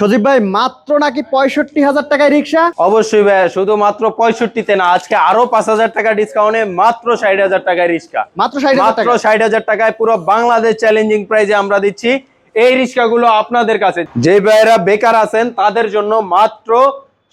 সজীব ভাই মাত্র নাকি পঁয়ষট্টি হাজার টাকায় রিক্সা? অবশ্যই ভাই শুধুমাত্র পঁয়ষট্টিতে না আজকে আরও পাঁচ হাজার টাকা ডিসকাউন্টে মাত্র ষাট হাজার টাকায় রিক্সা। মাত্র ষাট হাজার মাত্র ষাট হাজার টাকায় পুরো বাংলাদেশ চ্যালেঞ্জিং প্রাইজে আমরা দিচ্ছি। এই রিক্সাগুলো আপনাদের কাছে। যে ভাইয়েরা বেকার আছেন তাদের জন্য মাত্র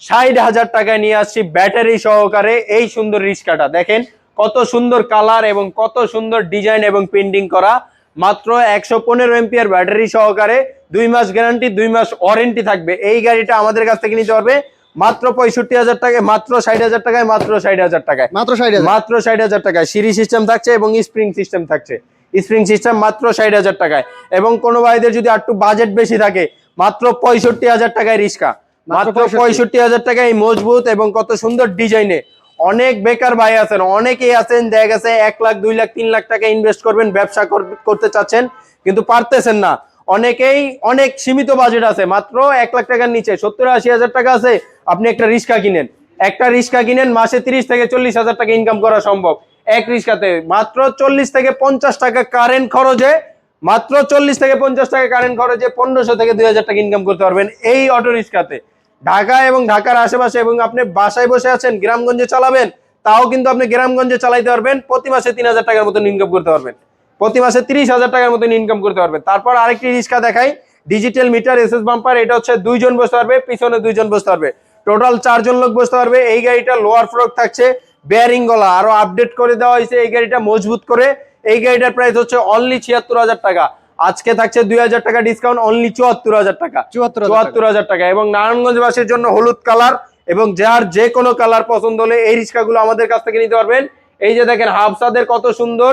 ষাট হাজার টাকায় নিয়ে আসছি ব্যাটারি সহকারে এই সুন্দর রিক্সাটা। দেখেন কত সুন্দর কালার এবং কত সুন্দর ডিজাইন এবং পেন্টিং করা। মাত্র একশো পনেরো এমপিয়ার ব্যাটারি সহকারে দুই মাস গ্যারান্টি দুই মাস ওয়ারেন্টি থাকবে। এই গাড়িটা আমাদের কাছ থেকে নিতে পারবে মাত্র পঁয়ষট্টি হাজার টাকায় মাত্র ষাট হাজার টাকায় মাত্র ষাট হাজার টাকায়। মাত্র ষাট হাজার। মাত্র ষাট হাজার টাকায়। সিঁড়ি সিস্টেম থাকছে এবং স্প্রিং সিস্টেম থাকছে। স্প্রিং সিস্টেম মাত্র ষাট হাজার টাকায়। এবং কোনো ভাইদের যদি একটু বাজেট বেশি থাকে মাত্র পঁয়ষট্টি হাজার টাকায় রিক্সা। মাত্র মাত্র 65 পঁয়ষট্টি হাজার টাকায় মজবুত এবং কত সুন্দর ডিজাইনে অনেক বেকার ভাই আছেন অনেকেই আছেন দেখা গেছে এক লাখ দুই লাখ তিন লাখ টাকা ইনভেস্ট করবেন ব্যবসা কর- করতে চাচ্ছেন কিন্তু পারতেছেন না। অনেকেই অনেক সীমিত বাজেট আছে, মাত্র এক লাখ টাকার নিচে, সত্তর আশি হাজার টাকা আছে, আপনি একটা রিক্সা কিনেন। একটা রিক্সা কিনেন, মাসে তিরিশ থেকে চল্লিশ হাজার টাকা ইনকাম করা সম্ভব। এক রিক্সাতে মাত্র চল্লিশ থেকে পঞ্চাশ টাকা কারেন্ট খরচে, মাত্র চল্লিশ থেকে পঞ্চাশ টাকা কারেন্ট খরচে পনেরোশো থেকে দুই হাজার টাকা ইনকাম করতে পারবেন এই অটো রিক্সাতে ঢাকা এবং ঢাকার আশেপাশে এবং আপনি বাসায় বসে আছেন, গ্রামগঞ্জে চালাবেন, তাও কিন্তু আপনি গ্রামগঞ্জে চালাইতে পারবেন, প্রতি মাসে তিন হাজার টাকার মতন ইনকাম করতে পারবেন। প্রতি মাসে তিরিশ হাজার টাকার মতন ইনকাম করতে পারবেন। তারপর আরেকটি রিক্সা দেখাই ডিজিটাল মিটার এসএস বাম্পার এটা হচ্ছে দুইজন বসতে পারবে পিছনে দুইজন বসতে পারবে। টোটাল চারজন লোক বসতে পারবে এই গাড়িটা লোয়ার ফ্রক থাকছে বেয়ারিং গলা আরও আপডেট করে দেওয়া হয়েছে এই গাড়িটা মজবুত করে। এই গাড়িটার প্রাইস হচ্ছে অনলি ছিয়াত্তর হাজার টাকা। আজকে থাকছে দুই হাজার টাকা ডিসকাউন্ট অনলি চুয়াত্তর হাজার টাকা। চুয়াত্তর চুয়াত্তর হাজার টাকা। এবং নারায়ণগঞ্জবাসীর জন্য হলুদ কালার এবং যার যে কোনো কালার পছন্দ হলে এই রিক্সাগুলো আমাদের কাছ থেকে নিতে পারবেন। এই যে দেখেন হাফসাদের কত সুন্দর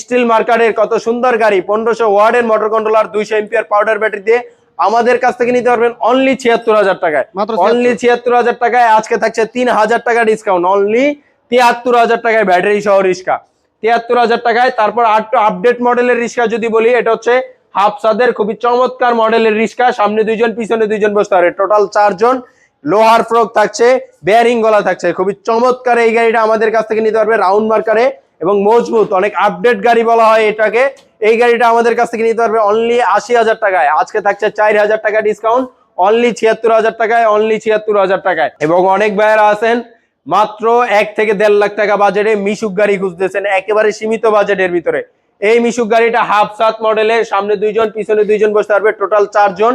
স্টিল মার্কারের কত সুন্দর গাড়ি। পনেরোশো ওয়ার্ডের মোটর কন্ট্রোলার দুইশো এমপিআর পাউডার ব্যাটারি দিয়ে আমাদের কাছ থেকে নিতে পারবেন অনলি ছিয়াত্তর হাজার টাকায়। অনলি ছিয়াত্তর। হাজার টাকায় আজকে থাকছে তিন হাজার টাকা ডিসকাউন্ট অনলি তিয়াত্তর হাজার টাকায় ব্যাটারি সহ রিক্সা। তিয়াত্তর হাজার টাকায় তারপর আটটু আপডেট মডেলের রিক্সা যদি বলি এটা হচ্ছে হাফসাদের খুবই চমৎকার মডেলের রিক্সা। সামনে দুইজন পিছনে দুইজন বসতে পারে। টোটাল চারজন। লোহার ফ্রক থাকছে বেয়ারিং গলা থাকছে। খুবই চমৎকার এই গাড়িটা আমাদের কাছ থেকে নিতে পারবে রাউন্ড মার্কারে এবং মজবুত, অনেক আপডেট গাড়ি বলা হয় এটাকে। এই গাড়িটা আমাদের কাছ থেকে নিতে পারবে অনলি আশি হাজার টাকায়। আজকে থাকছে চার হাজার টাকা ডিসকাউন্ট অনলি ছিয়াত্তর হাজার টাকায় অনলি ছিয়াত্তর হাজার টাকায়। এবং অনেক ভাইয়েরা আছেন, মাত্র এক থেকে দেড় লাখ টাকা বাজেটে মিশুক গাড়ি খুঁজতেছেন, একেবারে সীমিত বাজেটের ভিতরে। এই মিশুক গাড়িটা হাফ সাত মডেলের সামনে দুইজন, পিছনে দুইজন বসতে পারবে টোটাল চারজন।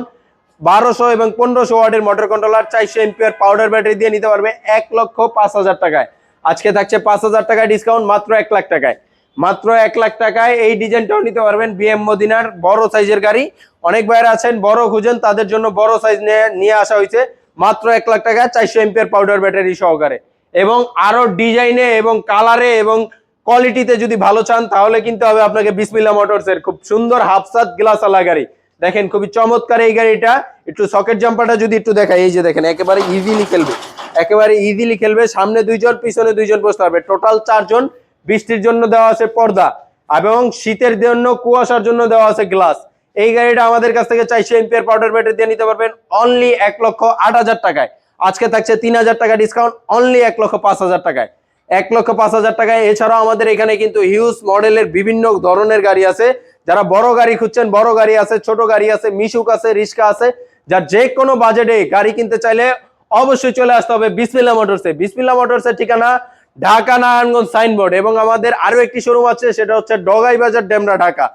বারোশো এবং পনেরোশো ওয়ার্ডের মোটর কন্ট্রোলার চারশো এমপিআর পাউডার ব্যাটারি দিয়ে নিতে পারবে, এক লক্ষ পাঁচ হাজার টাকায়। আজকে থাকছে পাঁচ হাজার টাকায় ডিসকাউন্ট মাত্র এক লাখ টাকায়। মাত্র এক লাখ টাকায় এই ডিজাইনটাও নিতে পারবেন বিএম মদিনার বড় সাইজের গাড়ি। অনেক বাইরে আছেন, বড় খুঁজেন, তাদের জন্য বড় সাইজ নিয়ে নিয়ে আসা হয়েছে। মাত্র এক লাখ টাকায় চারশো এমপিআর পাউডার ব্যাটারি সহকারে। এবং আরও ডিজাইনে এবং কালারে এবং কোয়ালিটিতে যদি ভালো চান, তাহলে কিন্তু হবে আপনাকে বিসমিল্লা মোটরস এর খুব সুন্দর হাফসাত গ্লাস আলা গাড়ি। দেখেন, খুবই চমৎকার এই গাড়িটা। একটু সকেট জাম্পারটা যদি একটু দেখায় এই যে দেখেন, একেবারে ইজিলি খেলবে। একেবারে ইজিলি খেলবে। সামনে দুইজন, পিছনে দুইজন বসতে হবে টোটাল চারজন বৃষ্টির জন্য দেওয়া আছে পর্দা এবং শীতের জন্য, কুয়াশার জন্য দেওয়া আছে গ্লাস এই গাড়িটা আমাদের কাছ থেকে চারশো এমপিআর পাউডার ব্যাটারি দিয়ে নিতে পারবেন অনলি এক লক্ষ আট হাজার টাকায়। আজকে থাকছে তিন হাজার টাকা ডিসকাউন্ট অনলি এক লক্ষ পাঁচ হাজার টাকায়। এক লক্ষ পাঁচ হাজার টাকায়। এছাড়াও আমাদের এখানে কিন্তু হিউজ মডেলের বিভিন্ন ধরনের গাড়ি আছে। যারা বড় গাড়ি খুঁজছেন, বড় গাড়ি আছে, ছোট গাড়ি আছে, মিশুক আছে রিক্সা আছে, যার যে কোনো বাজেটে গাড়ি কিনতে চাইলে অবশ্যই চলে আসতে হবে বিসমিল্লা মোটরসে বিসমিল্লা মোটরসের ঠিকানা ঢাকা নারায়ণগঞ্জ সাইনবোর্ড এবং আমাদের আরও একটি শোরুম আছে, সেটা হচ্ছে ডগাই বাজার, ডেমরা, ঢাকা।